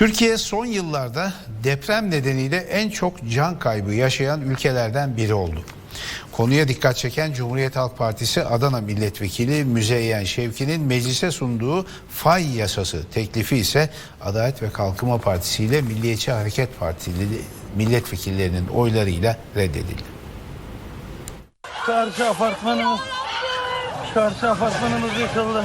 Türkiye son yıllarda deprem nedeniyle en çok can kaybı yaşayan ülkelerden biri oldu. Konuya dikkat çeken Cumhuriyet Halk Partisi Adana Milletvekili Müzeyyen Şevki'nin meclise sunduğu fay yasası teklifi ise Adalet ve Kalkınma Partisi ile Milliyetçi Hareket Partili milletvekillerinin oylarıyla reddedildi. Karşı apartmanımız, karşı apartmanımız yıkıldı.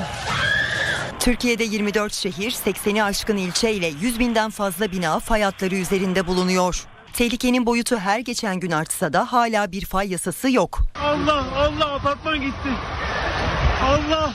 Türkiye'de 24 şehir, 80'i aşkın ilçe ile 100 binden fazla bina fay hatları üzerinde bulunuyor. Tehlikenin boyutu her geçen gün artsa da hala bir fay yasası yok. Allah Allah apartman gitti. Allah.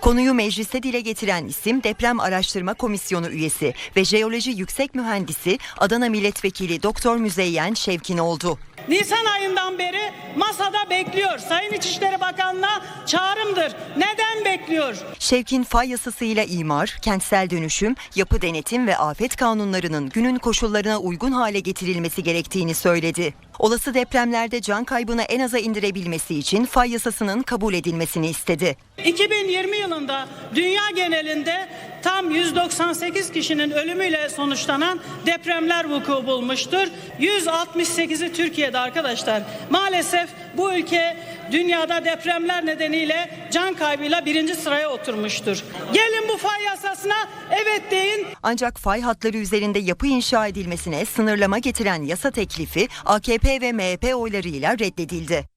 Konuyu mecliste dile getiren isim Deprem Araştırma Komisyonu üyesi ve jeoloji yüksek mühendisi Adana Milletvekili Doktor Müzeyyen Şevkin oldu. Nisan ayından beri masada bekliyor. Sayın İçişleri Bakanı'na çağrımdır. Neden bekliyor? Şevkin fay yasasıyla imar, kentsel dönüşüm, yapı denetim ve afet kanunlarının günün koşullarına uygun hale getirilmesi gerektiğini söyledi. Olası depremlerde can kaybını en aza indirebilmesi için fay yasasının kabul edilmesini istedi. 2020 yılında dünya genelinde tam 198 kişinin ölümüyle sonuçlanan depremler vuku bulmuştur. 168'i Türkiye'de arkadaşlar. Maalesef bu ülke dünyada depremler nedeniyle can kaybıyla birinci sıraya oturmuştur. Gelin bu fay yasasına evet deyin. Ancak fay hatları üzerinde yapı inşa edilmesine sınırlama getiren yasa teklifi AKP ve MHP oylarıyla reddedildi.